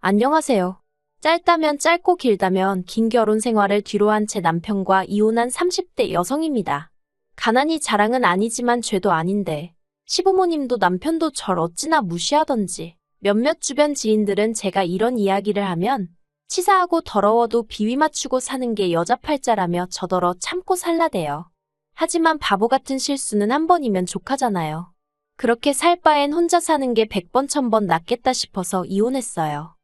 안녕하세요. 짧다면 짧고 길다면 긴 결혼 생활을 뒤로한 제 남편과 이혼한 30대 여성입니다. 가난이 자랑은 아니지만 죄도 아닌데 시부모님도 남편도 절 어찌나 무시하던지 몇몇 주변 지인들은 제가 이런 이야기를 하면 치사하고 더러워도 비위 맞추고 사는 게 여자 팔자라며 저더러 참고 살라대요. 하지만 바보 같은 실수는 한 번이면 족하잖아요. 그렇게 살 바엔 혼자 사는 게 100번 1000번 낫겠다 싶어서 이혼했어요.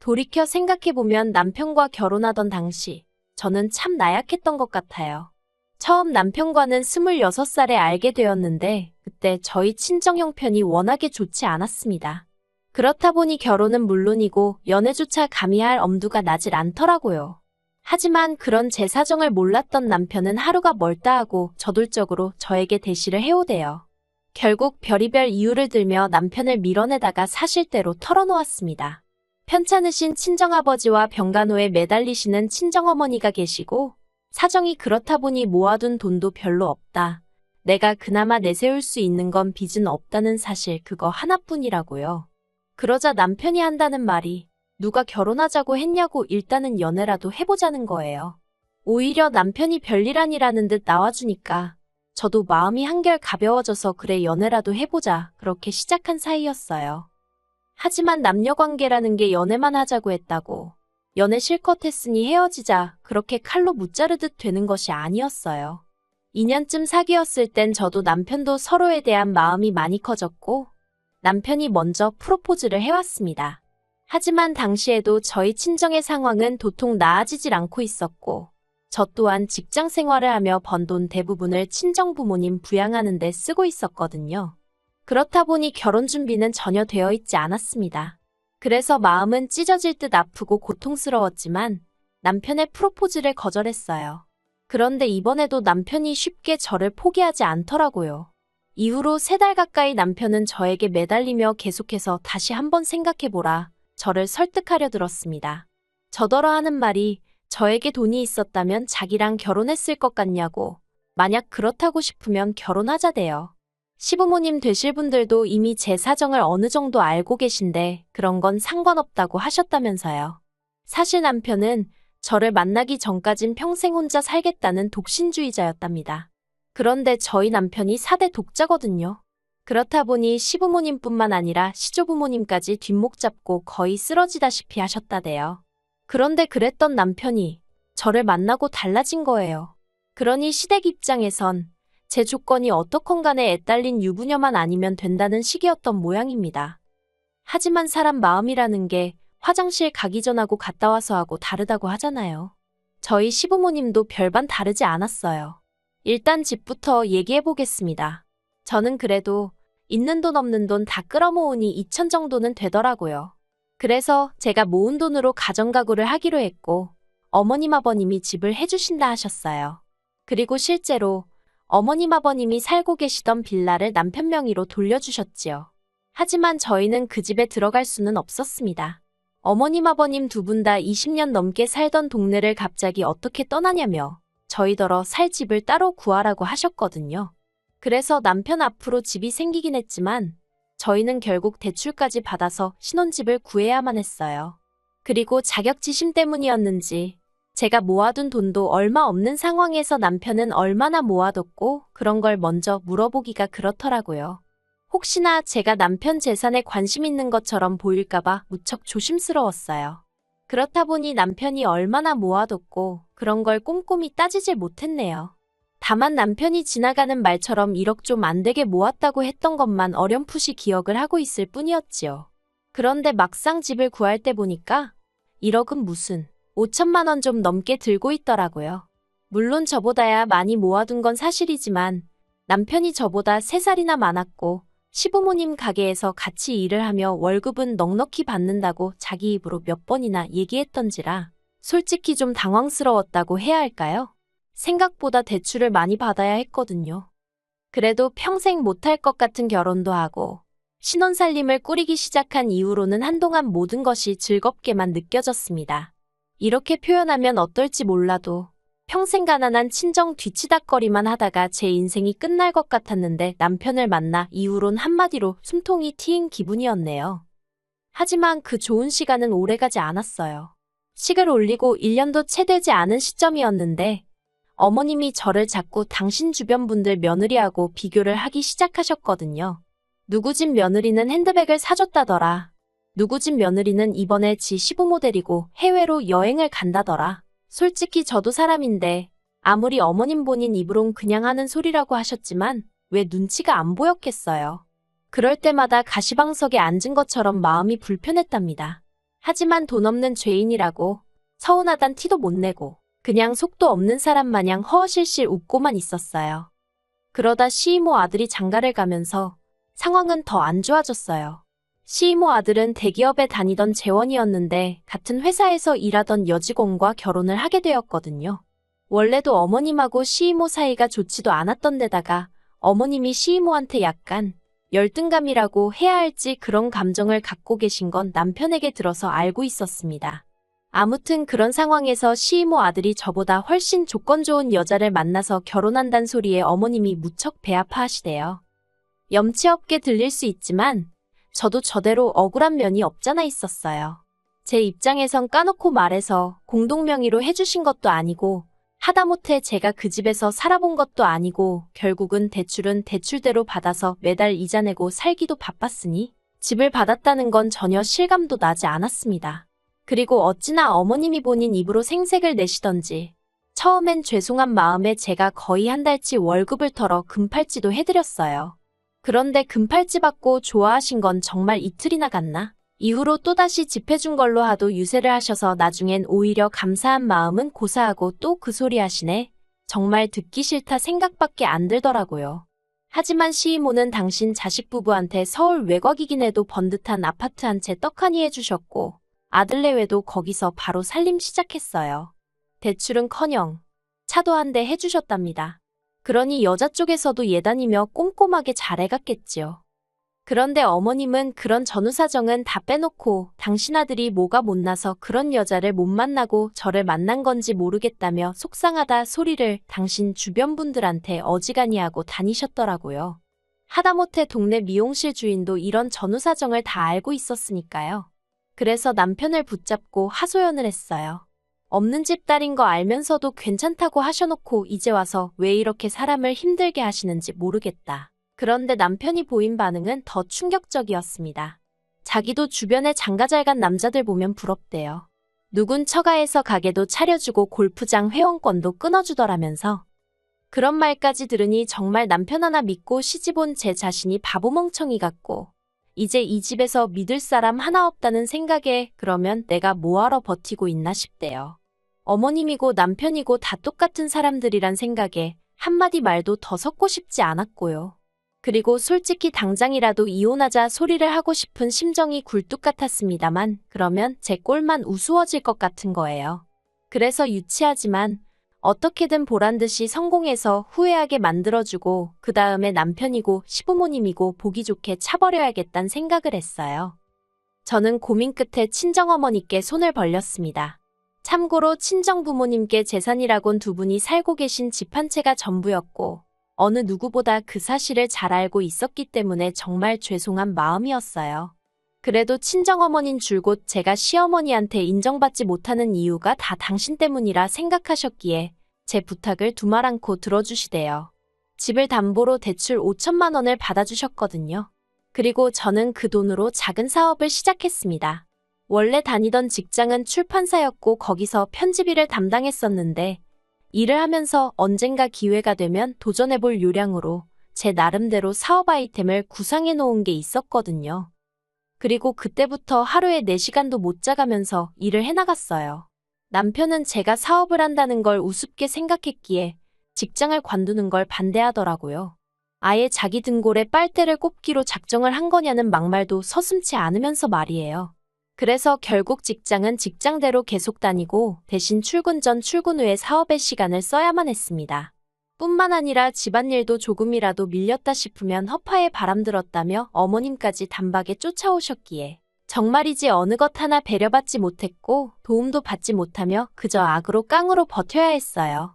돌이켜 생각해보면 남편과 결혼하던 당시 저는 참 나약했던 것 같아요. 처음 남편과는 26살에 알게 되었는데 그때 저희 친정 형편이 워낙에 좋지 않았습니다. 그렇다 보니 결혼은 물론이고 연애조차 감히 할 엄두가 나질 않더라고요. 하지만 그런 제 사정을 몰랐던 남편은 하루가 멀다 하고 저돌적으로 저에게 대시를 해오대요. 결국 별의별 이유를 들며 남편을 밀어내다가 사실대로 털어놓았습니다. 편찮으신 친정아버지와 병간호에 매달리시는 친정어머니가 계시고 사정이 그렇다 보니 모아둔 돈도 별로 없다. 내가 그나마 내세울 수 있는 건 빚은 없다는 사실 그거 하나뿐이라고요. 그러자 남편이 한다는 말이 누가 결혼하자고 했냐고 일단은 연애라도 해보자는 거예요. 오히려 남편이 별일 아니라는 듯 나와주니까 저도 마음이 한결 가벼워져서 그래 연애라도 해보자 그렇게 시작한 사이였어요. 하지만 남녀 관계라는 게 연애만 하자고 했다고 연애 실컷 했으니 헤어지자 그렇게 칼로 무자르듯 되는 것이 아니었어요. 2년쯤 사귀었을 땐 저도 남편도 서로에 대한 마음이 많이 커졌고 남편이 먼저 프로포즈를 해왔습니다. 하지만 당시에도 저희 친정의 상황은 도통 나아지질 않고 있었고 저 또한 직장 생활을 하며 번 돈 대부분을 친정 부모님 부양하는 데 쓰고 있었거든요. 그렇다 보니 결혼 준비는 전혀 되어 있지 않았습니다. 그래서 마음은 찢어질 듯 아프고 고통스러웠지만 남편의 프로포즈를 거절했어요. 그런데 이번에도 남편이 쉽게 저를 포기하지 않더라고요. 이후로 세 달 가까이 남편은 저에게 매달리며 계속해서 다시 한번 생각해보라. 저를 설득하려 들었습니다. 저더러 하는 말이 저에게 돈이 있었다면 자기랑 결혼했을 것 같냐고. 만약 그렇다고 싶으면 결혼하자대요. 시부모님 되실 분들도 이미 제 사정을 어느 정도 알고 계신데 그런 건 상관없다고 하셨다면서요. 사실 남편은 저를 만나기 전까진 평생 혼자 살겠다는 독신주의자였답니다. 그런데 저희 남편이 4대 독자거든요. 그렇다 보니 시부모님뿐만 아니라 시조부모님까지 뒷목 잡고 거의 쓰러지다시피 하셨다대요. 그런데 그랬던 남편이 저를 만나고 달라진 거예요. 그러니 시댁 입장에선 제 조건이 어떻건 간에 애딸린 유부녀만 아니면 된다는 식이었던 모양입니다. 하지만 사람 마음이라는 게 화장실 가기 전하고 갔다 와서 하고 다르다고 하잖아요. 저희 시부모님도 별반 다르지 않았어요. 일단 집부터 얘기해 보겠습니다. 저는 그래도 있는 돈 없는 돈 다 끌어모으니 2천 정도는 되더라고요. 그래서 제가 모은 돈으로 가정가구를 하기로 했고 어머님 아버님이 집을 해주신다 하셨어요. 그리고 실제로 어머님 아버님이 살고 계시던 빌라를 남편 명의로 돌려주셨지요. 하지만 저희는 그 집에 들어갈 수는 없었습니다. 어머님 아버님 두 분 다 20년 넘게 살던 동네를 갑자기 어떻게 떠나냐며 저희더러 살 집을 따로 구하라고 하셨거든요. 그래서 남편 앞으로 집이 생기긴 했지만 저희는 결국 대출까지 받아서 신혼집을 구해야만 했어요. 그리고 자격지심 때문이었는지 제가 모아둔 돈도 얼마 없는 상황에서 남편은 얼마나 모아뒀고 그런 걸 먼저 물어보기가 그렇더라고요. 혹시나 제가 남편 재산에 관심 있는 것처럼 보일까봐 무척 조심스러웠어요. 그렇다 보니 남편이 얼마나 모아뒀고 그런 걸 꼼꼼히 따지질 못했네요. 다만 남편이 지나가는 말처럼 1억 좀 안 되게 모았다고 했던 것만 어렴풋이 기억을 하고 있을 뿐이었지요. 그런데 막상 집을 구할 때 보니까 1억은 무슨 5천만 원 좀 넘게 들고 있더라고요. 물론 저보다야 많이 모아둔 건 사실이지만 남편이 저보다 3살이나 많았고 시부모님 가게에서 같이 일을 하며 월급은 넉넉히 받는다고 자기 입으로 몇 번이나 얘기했던지라 솔직히 좀 당황스러웠다고 해야 할까요? 생각보다 대출을 많이 받아야 했거든요. 그래도 평생 못할 것 같은 결혼도 하고 신혼살림을 꾸리기 시작한 이후로는 한동안 모든 것이 즐겁게만 느껴졌습니다. 이렇게 표현하면 어떨지 몰라도 평생 가난한 친정 뒤치다거리만 하다가 제 인생이 끝날 것 같았는데 남편을 만나 이후론 한마디로 숨통이 트인 기분이었네요. 하지만 그 좋은 시간은 오래가지 않았어요. 식을 올리고 1년도 채 되지 않은 시점이었는데 어머님이 저를 자꾸 당신 주변 분들 며느리하고 비교를 하기 시작하셨거든요. 누구 집 며느리는 핸드백을 사줬다더라. 누구 집 며느리는 이번에 지 15모델이고 해외로 여행을 간다더라. 솔직히 저도 사람인데 아무리 어머님 본인 입으론 그냥 하는 소리라고 하셨지만 왜 눈치가 안 보였겠어요. 그럴 때마다 가시방석에 앉은 것처럼 마음이 불편했답니다. 하지만 돈 없는 죄인이라고 서운하단 티도 못 내고 그냥 속도 없는 사람 마냥 허허실실 웃고만 있었어요. 그러다 시이모 아들이 장가를 가면서 상황은 더 안 좋아졌어요. 시이모 아들은 대기업에 다니던 재원이었는데 같은 회사에서 일하던 여직원과 결혼을 하게 되었거든요. 원래도 어머님하고 시이모 사이가 좋지도 않았던 데다가 어머님이 시이모한테 약간 열등감이라고 해야 할지 그런 감정을 갖고 계신 건 남편에게 들어서 알고 있었습니다. 아무튼 그런 상황에서 시이모 아들이 저보다 훨씬 조건 좋은 여자를 만나서 결혼한단 소리에 어머님이 무척 배 아파하시대요. 염치 없게 들릴 수 있지만 저도 저대로 억울한 면이 없잖아 있었어요. 제 입장에선 까놓고 말해서 공동명의로 해주신 것도 아니고 하다못해 제가 그 집에서 살아본 것도 아니고 결국은 대출은 대출대로 받아서 매달 이자 내고 살기도 바빴으니 집을 받았다는 건 전혀 실감도 나지 않았습니다. 그리고 어찌나 어머님이 본인 입으로 생색을 내시던지 처음엔 죄송한 마음에 제가 거의 한 달치 월급을 털어 금팔찌도 해드렸어요. 그런데 금팔찌 받고 좋아하신 건 정말 이틀이나 갔나? 이후로 또다시 집해준 걸로 하도 유세를 하셔서 나중엔 오히려 감사한 마음은 고사하고 또 그 소리 하시네. 정말 듣기 싫다 생각밖에 안 들더라고요. 하지만 시이모는 당신 자식 부부한테 서울 외곽이긴 해도 번듯한 아파트 한 채 떡하니 해주셨고 아들네 외도 거기서 바로 살림 시작했어요. 대출은커녕 차도 한 대 해주셨답니다. 그러니 여자 쪽에서도 예단이며 꼼꼼하게 잘 해갔겠지요. 그런데 어머님은 그런 전후 사정은 다 빼놓고 당신 아들이 뭐가 못나서 그런 여자를 못 만나고 저를 만난 건지 모르겠다며 속상하다 소리를 당신 주변 분들한테 어지간히 하고 다니셨더라고요. 하다못해 동네 미용실 주인도 이런 전후 사정을 다 알고 있었으니까요. 그래서 남편을 붙잡고 하소연을 했어요. 없는 집 딸인 거 알면서도 괜찮다고 하셔놓고 이제 와서 왜 이렇게 사람을 힘들게 하시는지 모르겠다. 그런데 남편이 보인 반응은 더 충격적이었습니다. 자기도 주변에 장가 잘 간 남자들 보면 부럽대요. 누군 처가에서 가게도 차려주고 골프장 회원권도 끊어주더라면서. 그런 말까지 들으니 정말 남편 하나 믿고 시집온 제 자신이 바보 멍청이 같고 이제 이 집에서 믿을 사람 하나 없다는 생각에 그러면 내가 뭐하러 버티고 있나 싶대요. 어머님이고 남편이고 다 똑같은 사람들이란 생각에 한마디 말도 더 섞고 싶지 않았고요. 그리고 솔직히 당장이라도 이혼하자 소리를 하고 싶은 심정이 굴뚝 같았습니다만 그러면 제 꼴만 우스워질 것 같은 거예요. 그래서 유치하지만 어떻게든 보란 듯이 성공해서 후회하게 만들어주고 그 다음에 남편이고 시부모님이고 보기 좋게 차버려야겠단 생각을 했어요. 저는 고민 끝에 친정어머니께 손을 벌렸습니다. 참고로 친정 부모님께 재산이라곤 두 분이 살고 계신 집 한 채가 전부였고 어느 누구보다 그 사실을 잘 알고 있었기 때문에 정말 죄송한 마음이었어요. 그래도 친정어머닌 줄곧 제가 시어머니한테 인정받지 못하는 이유가 다 당신 때문이라 생각하셨기에 제 부탁을 두말 않고 들어주시대요. 집을 담보로 대출 5천만 원을 받아주셨거든요. 그리고 저는 그 돈으로 작은 사업을 시작했습니다. 원래 다니던 직장은 출판사였고 거기서 편집 일을 담당했었는데 일을 하면서 언젠가 기회가 되면 도전해볼 요량으로 제 나름대로 사업 아이템을 구상해 놓은 게 있었거든요. 그리고 그때부터 하루에 4시간도 못 자가면서 일을 해나갔어요. 남편은 제가 사업을 한다는 걸 우습게 생각했기에 직장을 관두는 걸 반대하더라고요. 아예 자기 등골에 빨대를 꼽기로 작정을 한 거냐는 막말도 서슴치 않으면서 말이에요. 그래서 결국 직장은 직장대로 계속 다니고 대신 출근 전 출근 후에 사업의 시간을 써야만 했습니다. 뿐만 아니라 집안일도 조금이라도 밀렸다 싶으면 허파에 바람 들었다며 어머님까지 단박에 쫓아오셨기에 정말이지 어느 것 하나 배려받지 못했고 도움도 받지 못하며 그저 악으로 깡으로 버텨야 했어요.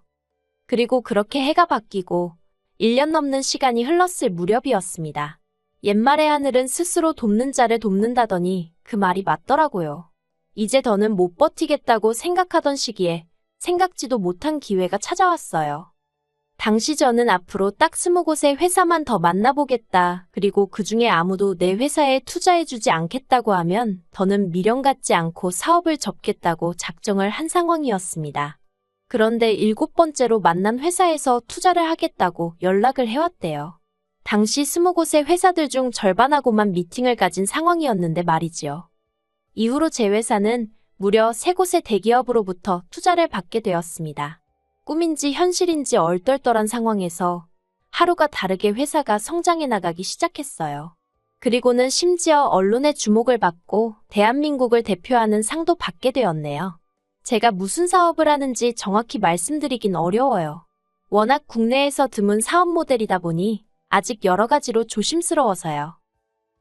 그리고 그렇게 해가 바뀌고 1년 넘는 시간이 흘렀을 무렵이었습니다. 옛말의 하늘은 스스로 돕는 자를 돕는다더니 그 말이 맞더라고요. 이제 더는 못 버티겠다고 생각하던 시기에 생각지도 못한 기회가 찾아왔어요. 당시 저는 앞으로 딱 스무 곳의 회사만 더 만나보겠다. 그리고 그 중에 아무도 내 회사에 투자해주지 않겠다고 하면 더는 미련 갖지 않고 사업을 접겠다고 작정을 한 상황이었습니다. 그런데 일곱 번째로 만난 회사에서 투자를 하겠다고 연락을 해왔대요. 당시 스무 곳의 회사들 중 절반하고만 미팅을 가진 상황이었는데 말이지요. 이후로 제 회사는 무려 세 곳의 대기업으로부터 투자를 받게 되었습니다. 꿈인지 현실인지 얼떨떨한 상황에서 하루가 다르게 회사가 성장해 나가기 시작했어요. 그리고는 심지어 언론의 주목을 받고 대한민국을 대표하는 상도 받게 되었네요. 제가 무슨 사업을 하는지 정확히 말씀드리긴 어려워요. 워낙 국내에서 드문 사업 모델이다 보니 아직 여러 가지로 조심스러워서요.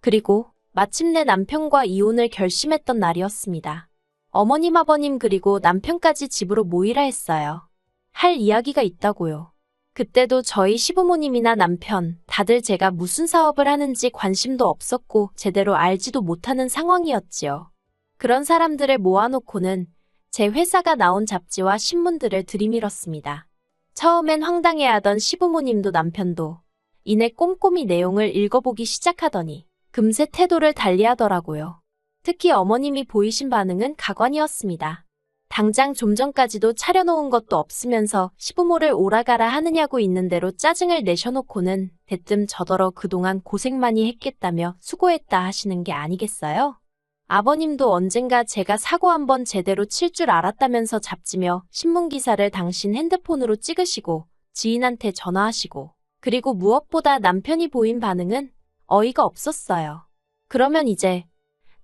그리고 마침내 남편과 이혼을 결심했던 날이었습니다. 어머님, 아버님, 그리고 남편까지 집으로 모이라 했어요. 할 이야기가 있다고요. 그때도 저희 시부모님이나 남편, 다들 제가 무슨 사업을 하는지 관심도 없었고 제대로 알지도 못하는 상황이었지요. 그런 사람들을 모아놓고는 제 회사가 나온 잡지와 신문들을 들이밀었습니다. 처음엔 황당해하던 시부모님도 남편도 이내 꼼꼼히 내용을 읽어보기 시작하더니 금세 태도를 달리하더라고요. 특히 어머님이 보이신 반응은 가관이었습니다. 당장 좀 전까지도 차려놓은 것도 없으면서 시부모를 오라가라 하느냐고 있는 대로 짜증을 내셔놓고는 대뜸 저더러 그동안 고생 많이 했겠다며 수고했다 하시는 게 아니겠어요? 아버님도 언젠가 제가 사고 한번 제대로 칠 줄 알았다면서 잡지며 신문기사를 당신 핸드폰으로 찍으시고 지인한테 전화하시고 그리고 무엇보다 남편이 보인 반응은 어이가 없었어요. 그러면 이제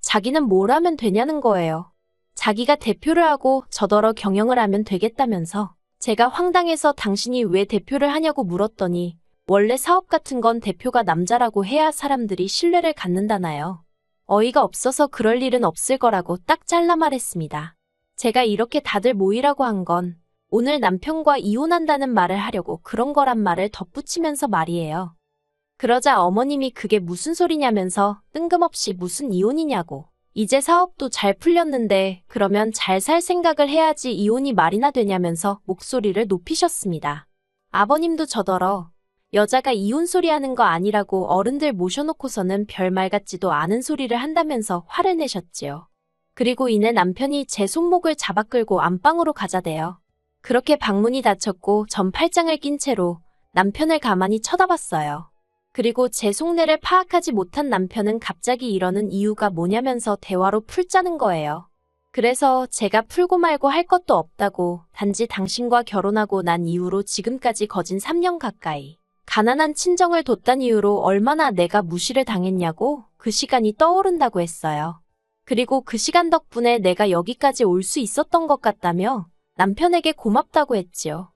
자기는 뭘 하면 되냐는 거예요. 자기가 대표를 하고 저더러 경영을 하면 되겠다면서 제가 황당해서 당신이 왜 대표를 하냐고 물었더니 원래 사업 같은 건 대표가 남자라고 해야 사람들이 신뢰를 갖는다나요. 어이가 없어서 그럴 일은 없을 거라고 딱 잘라 말했습니다. 제가 이렇게 다들 모이라고 한 건 오늘 남편과 이혼한다는 말을 하려고 그런 거란 말을 덧붙이면서 말이에요. 그러자 어머님이 그게 무슨 소리냐면서 뜬금없이 무슨 이혼이냐고. 이제 사업도 잘 풀렸는데 그러면 잘 살 생각을 해야지 이혼이 말이나 되냐면서 목소리를 높이셨습니다. 아버님도 저더러 여자가 이혼 소리 하는 거 아니라고 어른들 모셔놓고서는 별말 같지도 않은 소리를 한다면서 화를 내셨지요. 그리고 이내 남편이 제 손목을 잡아 끌고 안방으로 가자대요. 그렇게 방문이 닫혔고 전 팔짱을 낀 채로 남편을 가만히 쳐다봤어요. 그리고 제 속내를 파악하지 못한 남편은 갑자기 이러는 이유가 뭐냐면서 대화로 풀자는 거예요. 그래서 제가 풀고 말고 할 것도 없다고 단지 당신과 결혼하고 난 이후로 지금까지 거진 3년 가까이 가난한 친정을 뒀단 이유로 얼마나 내가 무시를 당했냐고 그 시간이 떠오른다고 했어요. 그리고 그 시간 덕분에 내가 여기까지 올 수 있었던 것 같다며 남편에게 고맙다고 했지요.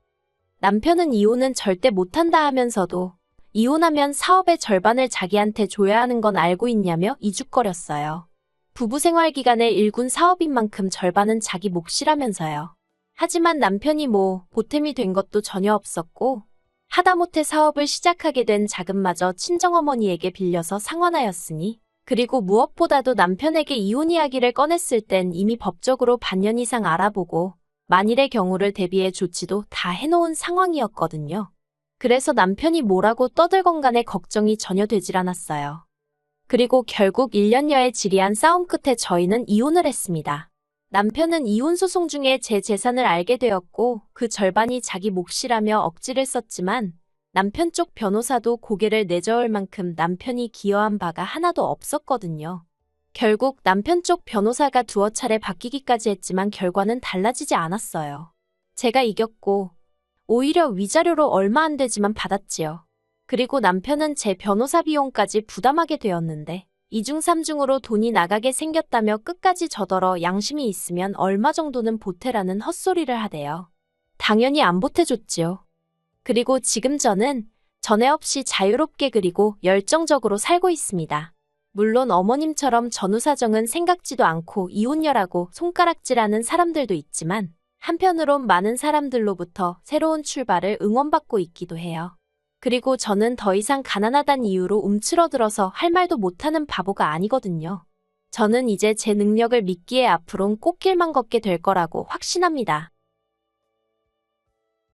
남편은 이혼은 절대 못한다 하면서도 이혼하면 사업의 절반을 자기한테 줘야 하는 건 알고 있냐며 이죽거렸어요. 부부 생활 기간에 일군 사업인 만큼 절반은 자기 몫이라면서요. 하지만 남편이 뭐 보탬이 된 것도 전혀 없었고 하다못해 사업을 시작하게 된 자금마저 친정어머니에게 빌려서 상환하였으니 그리고 무엇보다도 남편에게 이혼 이야기를 꺼냈을 땐 이미 법적으로 반년 이상 알아보고 만일의 경우를 대비해 조치도 다 해놓은 상황이었거든요. 그래서 남편이 뭐라고 떠들건 간에 걱정이 전혀 되질 않았어요. 그리고 결국 1년여의 지리한 싸움 끝에 저희는 이혼을 했습니다. 남편은 이혼 소송 중에 제 재산을 알게 되었고 그 절반이 자기 몫이라며 억지를 썼지만 남편 쪽 변호사도 고개를 내저을 만큼 남편이 기여한 바가 하나도 없었거든요. 결국 남편 쪽 변호사가 두어 차례 바뀌기까지 했지만 결과는 달라지지 않았어요. 제가 이겼고 오히려 위자료로 얼마 안 되지만 받았지요. 그리고 남편은 제 변호사 비용까지 부담하게 되었는데 이중 삼중으로 돈이 나가게 생겼다며 끝까지 저더러 양심이 있으면 얼마 정도는 보태라는 헛소리를 하대요. 당연히 안 보태줬지요. 그리고 지금 저는 전에 없이 자유롭게 그리고 열정적으로 살고 있습니다. 물론 어머님처럼 전후 사정은 생각지도 않고 이혼녀라고 손가락질하는 사람들도 있지만 한편으론 많은 사람들로부터 새로운 출발을 응원받고 있기도 해요. 그리고 저는 더 이상 가난하단 이유로 움츠러들어서 할 말도 못하는 바보가 아니거든요. 저는 이제 제 능력을 믿기에 앞으론 꽃길만 걷게 될 거라고 확신합니다.